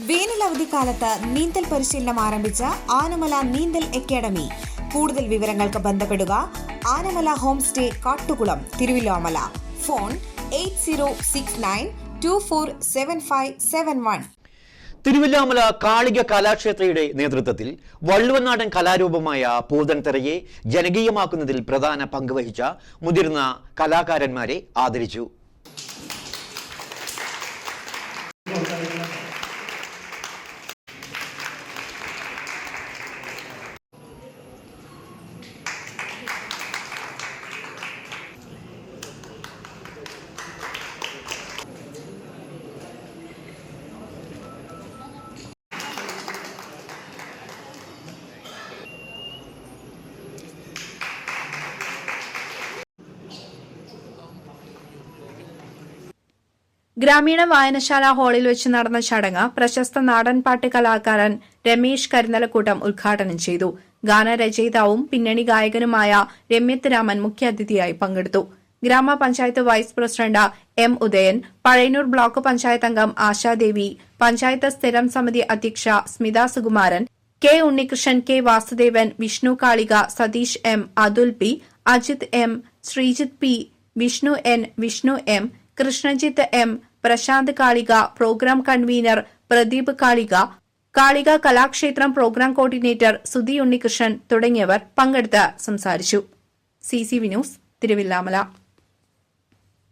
വേനൽ അവധിക്കാലത്ത് നീന്തൽ പരിശീലനം ആരംഭിച്ച ആനമല നീന്തൽ അക്കാദമി. കൂടുതൽ വിവരങ്ങൾക്ക് ബന്ധപ്പെടുക Anamala home stay Kattukulam Thiruvilwamala. Phone eight zero six nine two four seven five seven one. Thiruvilwamala Kalika കലാക്ഷേത്രയുടെ നേതൃത്വത്തിൽ വള്ളുവനാടൻ കലാരൂപമായ പൂതൻതെറയെ ജനകീയമാക്കുന്നതിൽ പ്രധാന പങ്കുവഹിച്ച മുതിർന്ന കലാകാരന്മാരെ ആദരിച്ചു. ഗ്രാമീണ വായനശാല ഹാളിൽ വെച്ച് നടന്ന ചടങ്ങ് പ്രശസ്ത നാടൻപാട്ട് കലാകാരൻ രമേശ് കരുന്നലക്കൂട്ടം ഉദ്ഘാടനം ചെയ്തു. ഗാനരചയിതാവും പിന്നണി ഗായകനുമായ രമ്യത്ത് രാമൻ മുഖ്യാതിഥിയായി പങ്കെടുത്തു. Grama panchayat vice president M Udayan Pazhayannur block panchayat അംഗം ആശാദേവി പഞ്ചായത്ത് സ്ഥിരം സമിതി അധ്യക്ഷ Smitha Sukumaran K Unnikrishnan K Vasudevan Vishnu Kalika Satheesh M Athul P Ajith M Sreejith P Vishnu N Vishnu M Krishnajith M Prasanth Kalika programme convener Pradeep Kalika Kalika Kalakshetram programme coordinator Sudhi Unnikrishnan തുടങ്ങിയവർ പങ്കെടുത്ത് സംസാരിച്ചു. C C news Thiruvilwamala.